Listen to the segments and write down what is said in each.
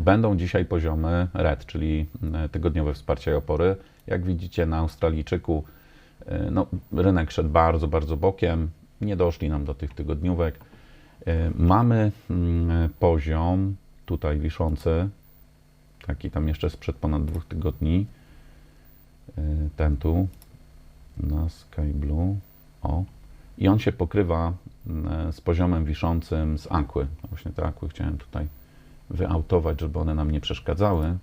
Będą dzisiaj poziomy RED, czyli e, tygodniowe wsparcia i opory. Jak widzicie na Australijczyku, e, no, rynek szedł bardzo, bardzo bokiem. Nie doszli nam do tych tygodniówek. E, Mamy mm, poziom tutaj wiszący, taki tam jeszcze sprzed ponad dwóch tygodni. E, Ten tu na Sky Blue. O. I on się pokrywa mm, z poziomem wiszącym z. No Właśnie te Aquy chciałem tutaj wyautować, żeby one nam nie przeszkadzały,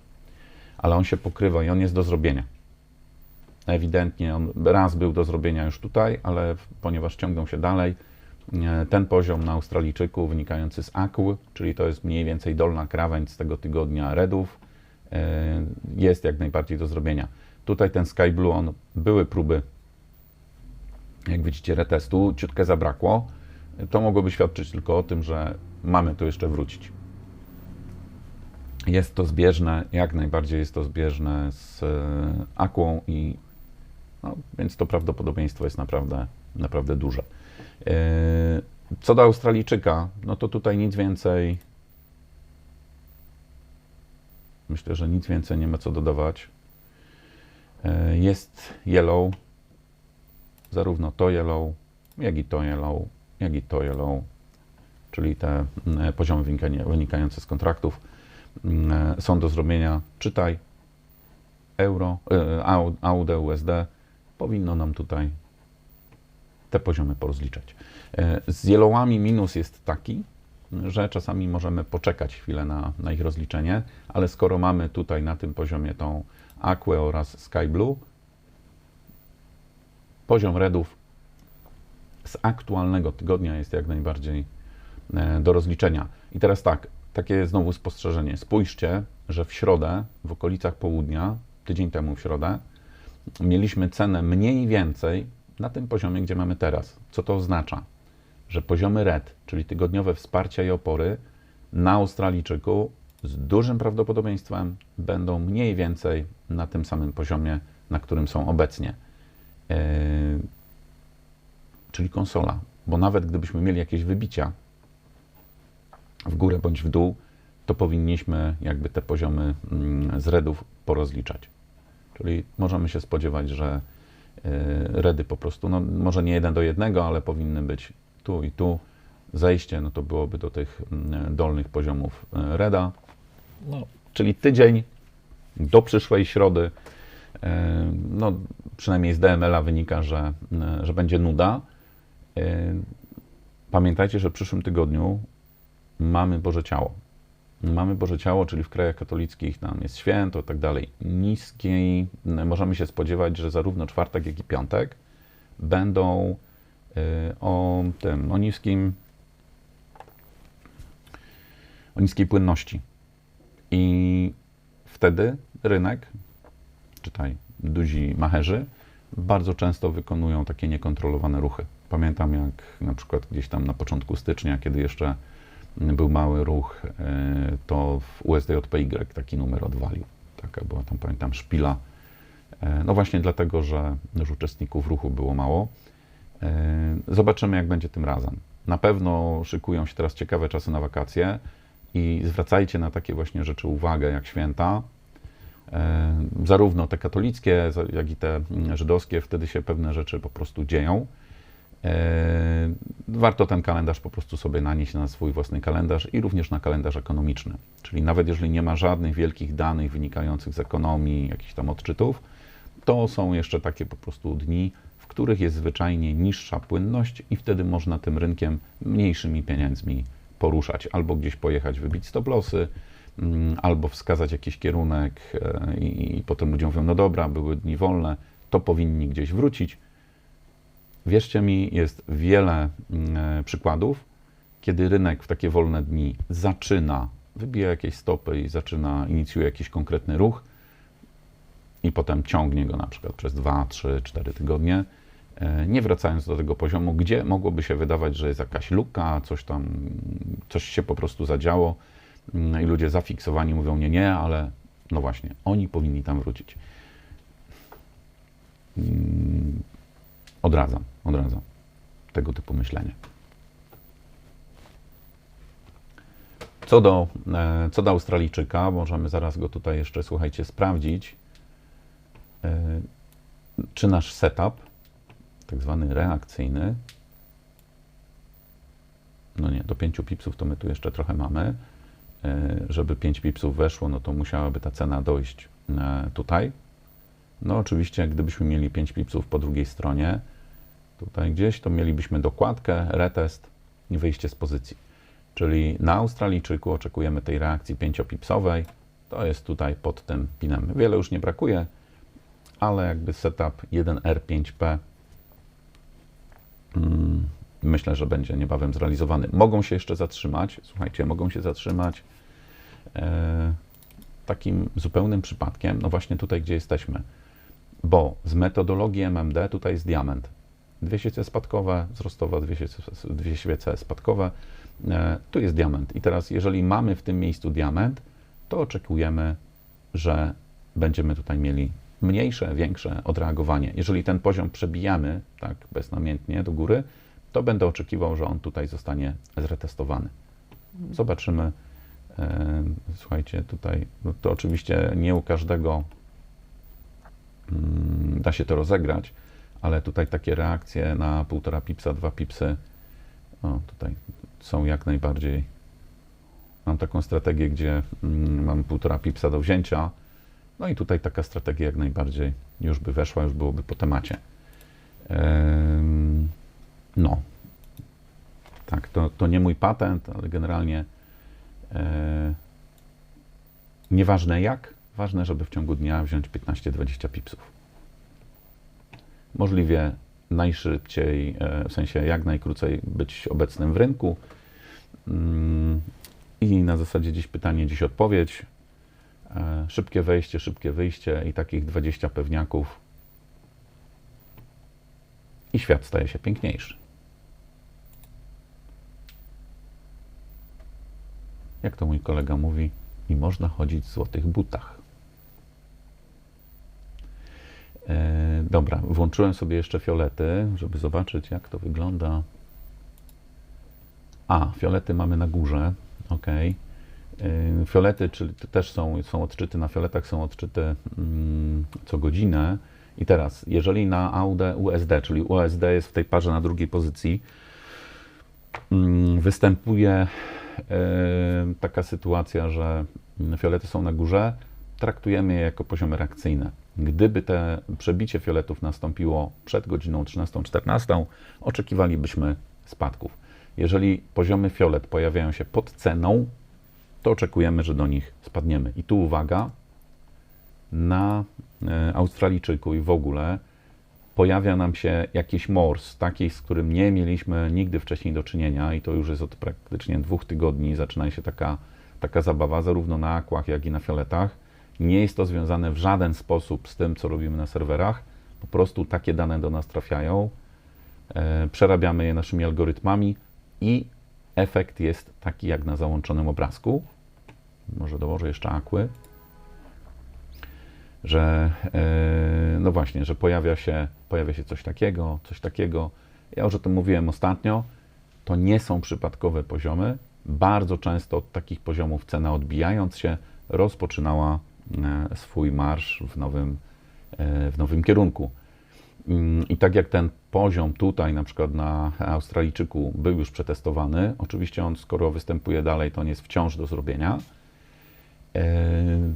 ale on się pokrywa i on jest do zrobienia. Ewidentnie on raz był do zrobienia już tutaj, ale ponieważ ciągną się dalej, e, ten poziom na Australijczyku wynikający z Aquy, czyli to jest mniej więcej dolna krawędź z tego tygodnia redów, e, jest jak najbardziej do zrobienia. Tutaj ten Sky Blue, on, były próby, jak widzicie, retestu, ciutkę zabrakło. To mogłoby świadczyć tylko o tym, że mamy tu jeszcze wrócić. Jest to zbieżne, jak najbardziej jest to zbieżne z e, Aquą i no, więc to prawdopodobieństwo jest naprawdę, naprawdę duże. E, Co do Australijczyka, no to tutaj nic więcej. Myślę, że nic więcej nie ma co dodawać. E, Jest yellow, zarówno to yellow, jak i to yellow, jak i to yellow, czyli te mm, poziomy wynikające z kontraktów są do zrobienia. Czytaj euro, e, AU- AUD, USD. Powinno nam tutaj te poziomy porozliczać. E, Z yellowami minus jest taki, że czasami możemy poczekać chwilę na, na ich rozliczenie, ale skoro mamy tutaj na tym poziomie tą Aquę oraz Sky Blue, poziom redów z aktualnego tygodnia jest jak najbardziej e, do rozliczenia. I teraz tak, takie znowu spostrzeżenie. Spójrzcie, że w środę, w okolicach południa, tydzień temu w środę, mieliśmy cenę mniej więcej na tym poziomie, gdzie mamy teraz. Co to oznacza? Że poziomy RED, czyli tygodniowe wsparcia i opory na Australijczyku z dużym prawdopodobieństwem będą mniej więcej na tym samym poziomie, na którym są obecnie. Yy, czyli konsola. Bo nawet gdybyśmy mieli jakieś wybicia w górę bądź w dół, to powinniśmy jakby te poziomy mm, z redów porozliczać. Czyli możemy się spodziewać, że yy, redy po prostu, no może nie jeden do jednego, ale powinny być tu i tu. Zejście, no to byłoby do tych mm, dolnych poziomów yy, reda. No, czyli tydzień do przyszłej środy. yy, No, przynajmniej z DML-a wynika, że, że będzie nuda. Pamiętajcie, że w przyszłym tygodniu mamy Boże Ciało. Mamy Boże Ciało, czyli w krajach katolickich tam jest święto i tak dalej. Niskiej, możemy się spodziewać, że zarówno czwartek, jak i piątek będą y, o tym, o niskim, o niskiej płynności. I wtedy rynek, czytaj, duzi macherzy, bardzo często wykonują takie niekontrolowane ruchy. Pamiętam jak na przykład gdzieś tam na początku stycznia, kiedy jeszcze był mały ruch, e, to w USDJPY taki numer odwalił. Taka była tam, pamiętam, szpila. E, No właśnie dlatego, że już uczestników ruchu było mało. E, Zobaczymy, jak będzie tym razem. Na pewno szykują się teraz ciekawe czasy na wakacje i zwracajcie na takie właśnie rzeczy uwagę, jak święta. Zarówno te katolickie, jak i te mm, żydowskie, wtedy się pewne rzeczy po prostu dzieją. E, Warto ten kalendarz po prostu sobie nanieść na swój własny kalendarz i również na kalendarz ekonomiczny. Czyli nawet jeżeli nie ma żadnych wielkich danych wynikających z ekonomii, jakichś tam odczytów, to są jeszcze takie po prostu dni, w których jest zwyczajnie niższa płynność i wtedy można tym rynkiem mniejszymi pieniędzmi poruszać. Albo gdzieś pojechać, wybić stop lossy, mm, albo wskazać jakiś kierunek e, i, i potem ludziom mówią, no dobra, były dni wolne, to powinni gdzieś wrócić. Wierzcie mi, jest wiele mm, e, przykładów, kiedy rynek w takie wolne dni zaczyna, wybija jakieś stopy i zaczyna, inicjuje jakiś konkretny ruch i potem ciągnie go na przykład przez 2, 3, 4 tygodnie, e, nie wracając do tego poziomu, gdzie mogłoby się wydawać, że jest jakaś luka, coś tam, coś się po prostu zadziało mm, i ludzie zafiksowani mówią nie, nie, ale no właśnie, oni powinni tam wrócić. Odradzam, odradzam tego typu myślenie. Co do, e, co do Australijczyka, możemy zaraz go tutaj jeszcze, słuchajcie, sprawdzić, e, czy nasz setup, tak zwany reakcyjny, no nie, do 5 pipsów to my tu jeszcze trochę mamy. E, żeby 5 pipsów weszło, no to musiałaby ta cena dojść tutaj. No oczywiście, gdybyśmy mieli 5 pipsów po drugiej stronie, tutaj gdzieś, to mielibyśmy dokładkę, retest i wyjście z pozycji. Czyli na Australijczyku oczekujemy tej reakcji 5-pipsowej. To jest tutaj pod tym pinem. Wiele już nie brakuje, ale jakby setup 1R5P hmm, myślę, że będzie niebawem zrealizowany. Mogą się jeszcze zatrzymać, słuchajcie, mogą się zatrzymać e, takim zupełnym przypadkiem, no właśnie tutaj, gdzie jesteśmy, bo z metodologii MMD tutaj jest diament. Dwie świece spadkowe, wzrostowe, dwie świece, dwie spadkowe, e, tu jest diament. I teraz, jeżeli mamy w tym miejscu diament, to oczekujemy, że będziemy tutaj mieli mniejsze, większe odreagowanie. Jeżeli ten poziom przebijamy tak beznamiętnie do góry, to będę oczekiwał, że on tutaj zostanie zretestowany. Zobaczymy. E, słuchajcie, tutaj no to oczywiście nie u każdego da się to rozegrać, ale tutaj takie reakcje na 1,5 pipsa, 2 pipsy o, tutaj są jak najbardziej. Mam taką strategię, gdzie mm, mam 1,5 pipsa do wzięcia. No i tutaj taka strategia jak najbardziej już by weszła, już byłoby po temacie. No. Tak, to, to nie mój patent, ale generalnie e, nieważne jak, ważne, żeby w ciągu dnia wziąć 15-20 pipsów. Możliwie najszybciej, e, w sensie jak najkrócej być obecnym w rynku. Mm, I na zasadzie dziś pytanie, dziś odpowiedź. E, szybkie wejście, szybkie wyjście i takich 20 pewniaków i świat staje się piękniejszy. Jak to mój kolega mówi, i można chodzić w złotych butach. E, dobra, włączyłem sobie jeszcze fiolety, żeby zobaczyć, jak to wygląda. A, fiolety mamy na górze. Ok. E, fiolety, czyli też są, są odczyty na fioletach, są odczyty mm, co godzinę. I teraz, jeżeli na AUD USD, czyli USD jest w tej parze na drugiej pozycji, mm, występuje e, taka sytuacja, że fiolety są na górze, traktujemy je jako poziomy reakcyjne. Gdyby te przebicie fioletów nastąpiło przed godziną 13-14, oczekiwalibyśmy spadków. Jeżeli poziomy fiolet pojawiają się pod ceną, to oczekujemy, że do nich spadniemy. I tu uwaga, na e, Australijczyku i w ogóle pojawia nam się jakiś mors, taki, z którym nie mieliśmy nigdy wcześniej do czynienia i to już jest od praktycznie dwóch tygodni, zaczyna się taka, taka zabawa, zarówno na akłach, jak i na fioletach. Nie jest to związane w żaden sposób z tym, co robimy na serwerach, po prostu takie dane do nas trafiają, e, przerabiamy je naszymi algorytmami i efekt jest taki jak na załączonym obrazku. Może dołożę jeszcze akły że e, no właśnie, że pojawia się, pojawia się coś takiego, coś takiego. Ja już o tym mówiłem ostatnio. To nie są przypadkowe poziomy. Bardzo często od takich poziomów cena odbijając się rozpoczynała swój marsz w nowym, e, w nowym kierunku. Mm, I tak jak ten poziom tutaj, na przykład na Australijczyku, był już przetestowany, oczywiście on, skoro występuje dalej, to nie jest wciąż do zrobienia.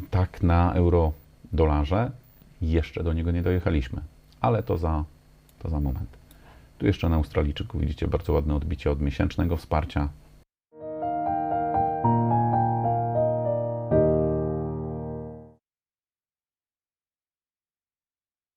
Tak na euro dolarze. Jeszcze do niego nie dojechaliśmy, ale to za, to za moment. Tu jeszcze na Australijczyku widzicie bardzo ładne odbicie od miesięcznego wsparcia